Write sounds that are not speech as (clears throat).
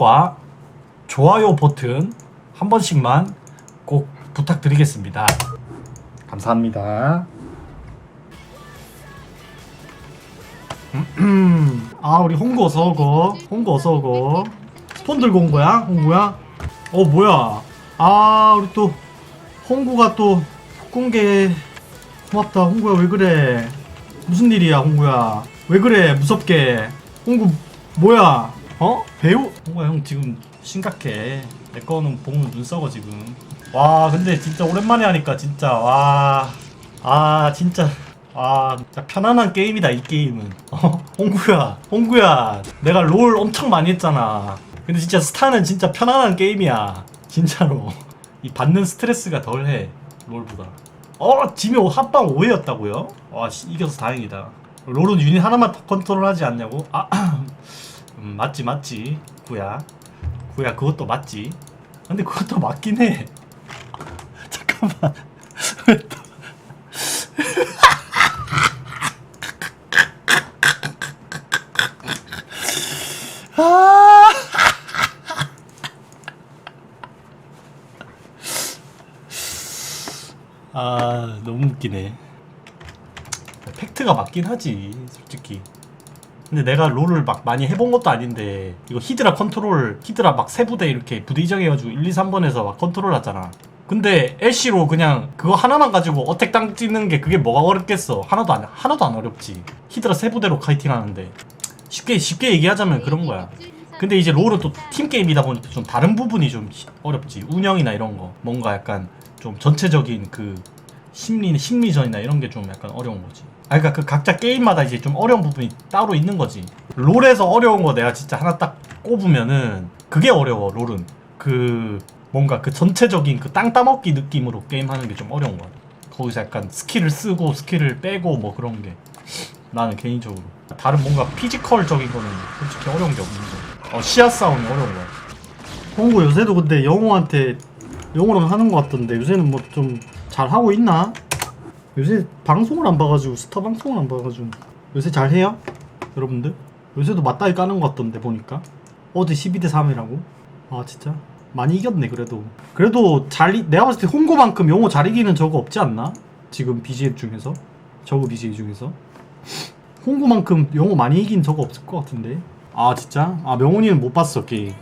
구독과 좋아요 버튼 한 번씩만 꼭 부탁드리겠습니다. 감사합니다. (clears throat) 아 우리 홍구 어서 오고. 홍구 어서 오고. 스폰 들고 온 거야? 홍구야? 어 뭐야? 아 우리 또 홍구가 또 공개 고맙다. 홍구야 왜 그래? 무슨 일이야 홍구야? 왜 그래? 무섭게. 홍구 뭐야 어? 배우? 홍구야 형 지금 심각해. 내 거는 보면 눈 썩어 지금. 와 근데 진짜 오랜만에 하니까 진짜 와 아 진짜. 아 진짜 편안한 게임이다 이 게임은. 어? 홍구야 홍구야. 내가 롤 엄청 많이 했잖아. 근데 진짜 스타는 진짜 편안한 게임이야. 진짜로. 이 받는 스트레스가 덜해 롤보다. 어 지면 합방 5회였다고요? 와 씨, 이겨서 다행이다. 롤은 유닛 하나만 더 컨트롤하지 않냐고? 아 (clears throat) 음, 맞지 맞지. 구야. 구야 그것도 맞지. 근데 그것도 맞긴 해. (laughs) 잠깐만. 아 (laughs) 아 너무 웃기네. 팩트가 맞긴 하지 솔직히 근데 내가 롤을 막 많이 해본 것도 아닌데 이거 히드라 컨트롤 히드라 막 세 부대 이렇게 부대 이정해가지고 1, 2, 3번에서 막 컨트롤 하잖아. 근데 애쉬로 그냥 그거 하나만 가지고 어택 땅 뛰는 게 그게 뭐가 어렵겠어? 하나도 안 하나도 안 어렵지. 히드라 세 부대로 카이팅 하는데. 쉽게 쉽게 얘기하자면 그런 거야. 근데 이제 롤은 또 팀 게임이다 보니까 좀 다른 부분이 좀 시- 어렵지. 운영이나 이런 거. 뭔가 약간 좀 전체적인 그 심리 심리전이나 이런 게 좀 약간 어려운 거지. 아 그러니까 그 각자 게임마다 이제 좀 어려운 부분이 따로 있는 거지. 롤에서 어려운 거 내가 진짜 하나 딱 꼽으면은 그게 어려워 롤은 그 뭔가 그 전체적인 그 땅 따먹기 느낌으로 게임하는 게 좀 어려운 거야. 거기서 약간 스킬을 쓰고 스킬을 빼고 뭐 그런 게 나는 개인적으로 다른 뭔가 피지컬적인 거는 솔직히 어려운 게 없는 거. 어 시야 싸움이 어려운 거야. 홍구 요새도 근데 영호한테 영호랑 하는 것 같던데 요새는 뭐 좀 잘 하고 있나? 요새 방송을 안 봐가지고 스타 방송을 안 봐가지고 요새 잘 해요? 여러분들? 요새도 맞다이 까는 것 같던데 보니까 어제 12대 3이라고? 아 진짜 많이 이겼네 그래도 그래도 잘 이- 내가 봤을 때 홍고만큼 영호 잘 이기는 저거 없지 않나? 지금 BJ 중에서 저거 BJ 중에서 홍고만큼 영호 많이 이긴 저거 없을 것 같은데 아 진짜? 아 명훈이는 못 봤어 게임